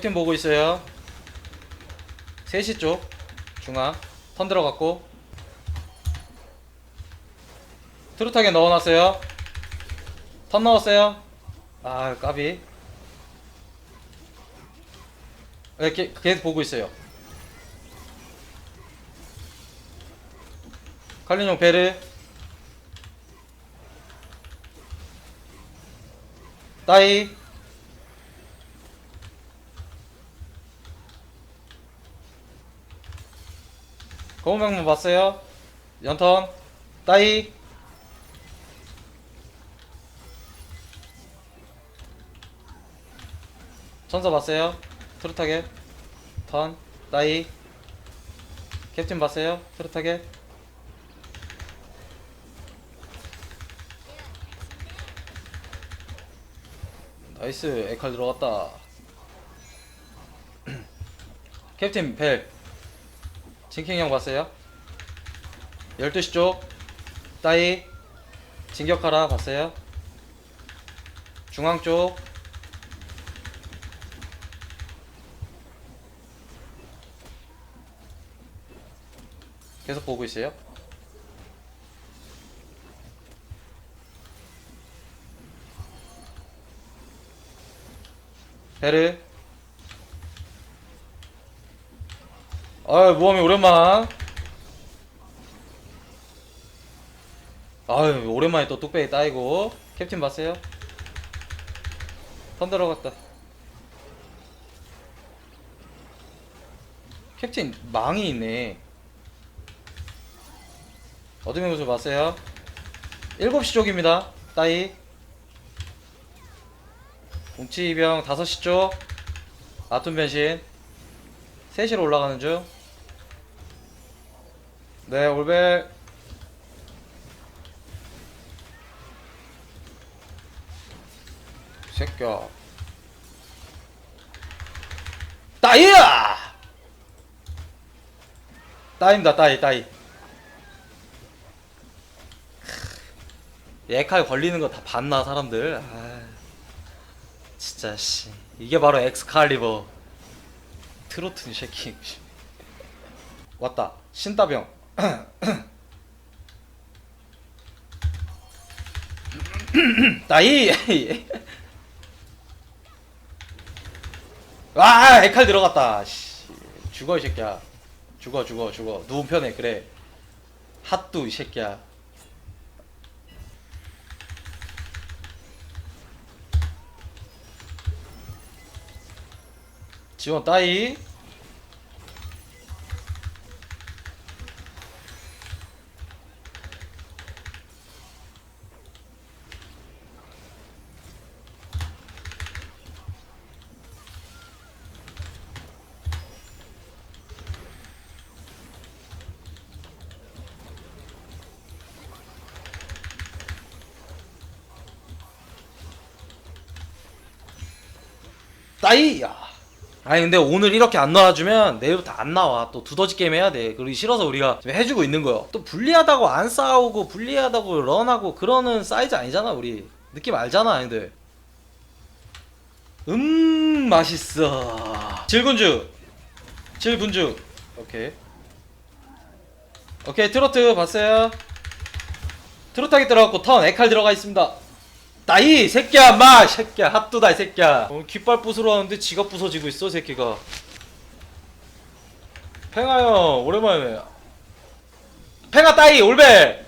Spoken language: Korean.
캡틴 보고 있어요. 3시 쪽 중앙 턴 들어갔고. 트루타게 넣어놨어요. 턴 넣었어요. 아 까비. 네, 계- 계속 보고 있어요. 칼린용 베르. 따이 검은병문 봤어요? 연턴 따이. 천사 봤어요? 트루타게. 턴 따이. 캡틴 봤어요? 트루타게. 나이스 에칼 들어갔다. 캡틴 벨 징킹 형 봤어요? 12시 쪽 따이 진격하라 봤어요? 중앙 쪽 계속 보고 있어요? 베르 아유 모험이 오랜만 아유 오랜만에 또 뚝배기 따이고. 캡틴 봤어요? 턴 들어갔다. 캡틴 망이 있네. 어둠의 구슬 봤어요? 7시 쪽입니다. 따이. 웅치 이병 5시 쪽. 아툼 변신. 3시로 올라가는 중 네, 올벨 새끼야. 따이야! 따입니다 따이 따이. 에칼 걸리는 거 다 봤나 사람들? 아, 진짜 씨. 이게 바로 엑스칼리버. 이 새끼. 왔다. 신다병 나이 와 에칼 들어갔다. 씨. 죽어 이 새끼야. 죽어 죽어 죽어. 누운 편에? 그래. 핫뚜 이 새끼야. 지원 따이 따이 야. 아니 근데 오늘 이렇게 안 나와주면 내일부터 안 나와. 또 두더지 게임 해야 돼. 그러기 싫어서 우리가 지금 해주고 있는 거요. 또 불리하다고 안 싸우고 불리하다고 런하고 그러는 사이즈 아니잖아 우리. 느낌 알잖아 근데 음 맛있어. 질군주. 질군주. 오케이. 오케이 트로트 봤어요? 트로트하게 들어갔고 턴 에칼 들어가 있습니다 나이 새끼야 마 새끼야. 핫도다 이 새끼야. 어, 깃발 부수러 하는데 지가 부서지고 있어 새끼가. 팽아 형 오랜만에 팽아 따이 올벨